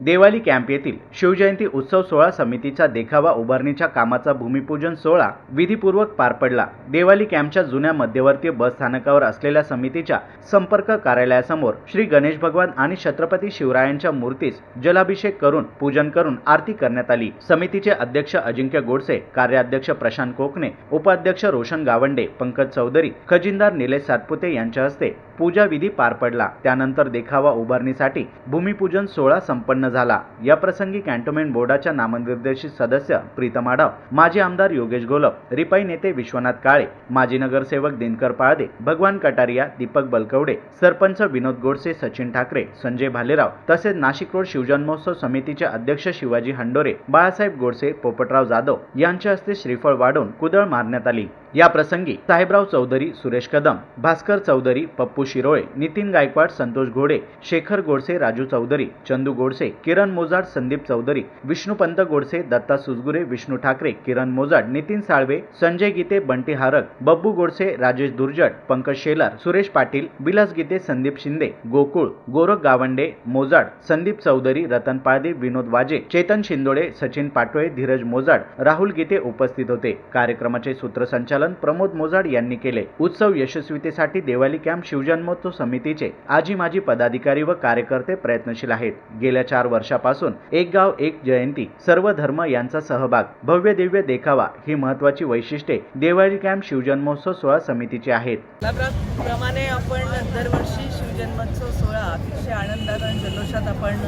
Devali camp येथील शिवजयंती उत्सव सोहळा समितीचा देखावा उभारणीच्या कामाचा भूमिपूजन सोहळा विधीपूर्वक पार पडला. देवाली कॅम्पच्या जुन्या मध्यवर्ती बस स्थानकावर असलेल्या समितीच्या संपर्क कार्यालयासमोर श्री गणेश भगवान आणि छत्रपती शिवरायांच्या मूर्तीस जलाभिषेक करून पूजन करून आरती करण्यात आली. समितीचे अध्यक्ष अजिंक्य गोडसे कार्याध्यक्ष प्रशांत कोकणे उपाध्यक्ष रोशन गावंडे पंकज चौधरी खजिनदार निलेश सातपुते यांच्या हस्ते पूजाविधी पार पडला. त्यानंतर देखावा उभारणीसाठी भूमिपूजन सोहळा संपन्न झाला. या प्रसंगी कॅन्टोन्मेंट बोर्डाच्या नामनिर्देशित सदस्य प्रीतम आढाव माजी आमदार योगेश घोलप रिपाई नेते विश्वनाथ काळे माजी नगरसेवक दिनकर पाळदे भगवान कटारिया दीपक बलकवडे सरपंच विनोद गोडसे सचिन ठाकरे संजय भालेराव तसेच नाशिक रोड शिवजन्मोत्सव समितीचे अध्यक्ष शिवाजी हंडोरे बाळासाहेब गोडसे पोपटराव जाधव यांच्या हस्ते श्रीफळ वाढून कुदळ मारण्यात आली. या प्रसंगी साहेबराव चौधरी सुरेश कदम भास्कर चौधरी पप्पू शिरोळे नितीन गायकवाड संतोष घोडे शेखर गोडसे राजू चौधरी चंदू गोडसे किरण मोजाड संदीप चौधरी विष्णुपंत गोडसे दत्ता सुजगुरे विष्णू ठाकरे किरण मोजाड नितीन साळवे संजय गीते बंटी हारक बब्बू गोडसे राजेश दुर्जट पंकज शेलार सुरेश पाटील विलास गीते संदीप शिंदे गोकुळ गोरख गावंडे मोजाड संदीप चौधरी रतन पाळदे विनोद वाजे चेतन शिंदोळे सचिन पाटोळे धीरज मोजाड राहुल गीते उपस्थित होते. कार्यक्रमाचे सूत्रसंचालन प्रमोद मोजाड यांनी केले. उत्सव यशस्वीतेसाठी देवाली कॅम्प शिवजन्मोत्सव समितीचे आजी माजी पदाधिकारी व कार्यकर्ते प्रयत्नशील आहेत. गेल्या चार वर्षापासून एक गाव एक जयंती सर्व धर्म यांचा सहभाग भव्य दिव्य देखावा ही महत्वाची वैशिष्ट्ये देवाली कॅम्प शिवजन्मोत्सव सोहळा समितीची आहेत. प्रमाणे आपण दरवर्षी शिवजन्मोत्सव सोहळा अतिशय आनंदात आणि जल्लोषात आपण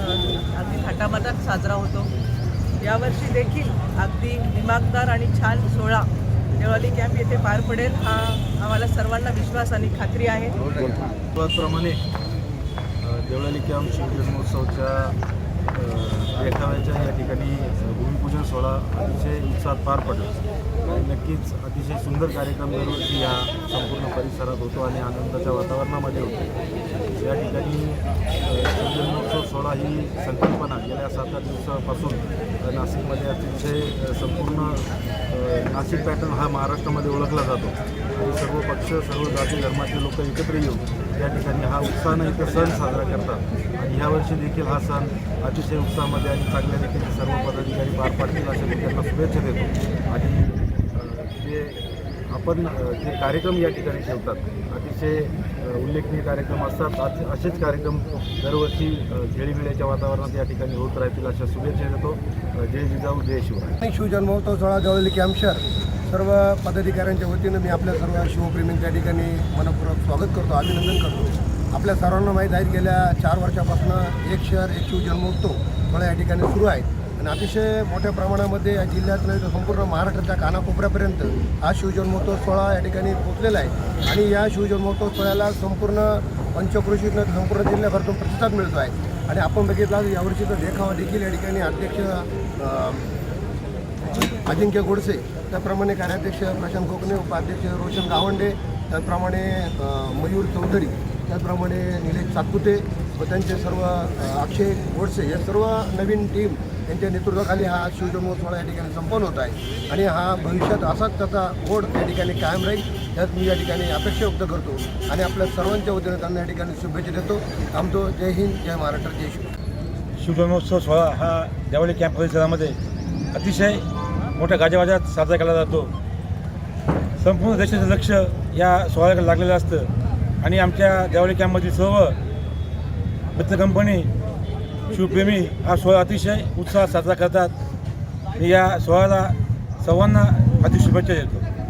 अगदी थाटामाटात साजरा होतो. यावर्षी देखील अगदी दिमागदार आणि छान सोहळा देवळाली कॅम्प येथे पार पडेल हा आम्हाला सर्वांना विश्वास आणि खात्री आहे. त्याचप्रमाणे देवळाली कॅम्प शिवजन्मोत्सवच्या देखाव्याच्या या ठिकाणी भूमिपूजन सोहळा अतिशय उत्साहात पार पडला. आणि नक्कीच अतिशय सुंदर कार्यक्रम दरवर्षी या संपूर्ण परिसरात होतो आणि आनंदाच्या वातावरणामध्ये होतो. या ठिकाणी अ, शिवजन्मोत्सव सोहळा ही संकल्पना गेल्या सात आठ दिवसापासून नाशिकमध्ये अतिशय संपूर्ण नाशिक पॅटर्न हा महाराष्ट्रामध्ये ओळखला जातो. आणि सर्व पक्ष सर्व जाती धर्माचे लोक एकत्र येऊन या ठिकाणी हा उत्साहानं इथं सण साजरा करतात. आणि यावर्षी देखील हा सण अतिशय उत्साहामध्ये आणि चांगल्या रीतीने सर्व पदाधिकारी पार पाडतील अशा मी त्यांना शुभेच्छा देतो. आणि जे आपण जे कार्यक्रम या ठिकाणी ठेवतात अतिशय उल्लेखनीय कार्यक्रम असतात. असेच कार्यक्रम दरवर्षी अ, खेळीमेळ्याच्या वातावरणात या ठिकाणी होत राहतील अशा शुभेच्छा देतो. जय जिजाऊ जय शिवराय. आणि शिवजन्मोत्सव सोहळा जवळील कॅम्पशर सर्व पदाधिकाऱ्यांच्या वतीनं मी आपल्या सर्व शिवप्रेमींच्या ठिकाणी मनपूर्वक स्वागत करतो अभिनंदन करतो. आपल्या सर्वांना माहीत आहे गेल्या चार वर्षापासून एक शहर एक शिवजन्मोत्सव सोहळा या ठिकाणी सुरू आहे. आणि अतिशय मोठ्या प्रमाणामध्ये या जिल्ह्यातलं संपूर्ण महाराष्ट्राच्या कानाकोपऱ्यापर्यंत हा शिवजन्मोत्सव सोहळा या ठिकाणी पोचलेला आहे. आणि या शिवजन्मोत्सव सोहळ्याला संपूर्ण पंचक्रोशीतनं संपूर्ण जिल्ह्याभरातून प्रतिसाद मिळतो आहे. आणि आपण बघितला यावर्षीचा देखावा देखील या ठिकाणी अध्यक्ष अजिंक्य गोडसे त्याप्रमाणे कार्याध्यक्ष प्रशांत कोकणे उपाध्यक्ष रोशन गावंडे त्याचप्रमाणे मयूर चौधरी त्याचप्रमाणे निलेश सातपुते व त्यांचे सर्व अक्षय गोडसे या सर्व नवीन टीम यांच्या नेतृत्वाखाली हा शिवजन्मोत्सव या ठिकाणी संपन्न होत आहे. आणि हा भविष्यात असाच त्याचा ओढ या ठिकाणी कायम राहील त्यात मी या ठिकाणी अपेक्षा व्यक्त करतो. आणि आपल्या सर्वांच्या वतीने त्यांना या ठिकाणी शुभेच्छा देतो. थांबतो. जय हिंद जय महाराष्ट्र जय शिव. शिवजन्मोत्सव सोहळा हा देवाळी कॅम्प परिसरामध्ये अतिशय मोठ्या गाजावाजात साजरा केला जातो. संपूर्ण देशाचं लक्ष या सोहळ्याकडे लागलेलं असतं. आणि आमच्या देवाळी कॅम्पमधील सर्व मित्र कंपनी शिवप्रेमी हा सोहळा अतिशय उत्साहात साजरा करतात. या सोहळ्याला सर्वांना अतिशय शुभेच्छा देतो.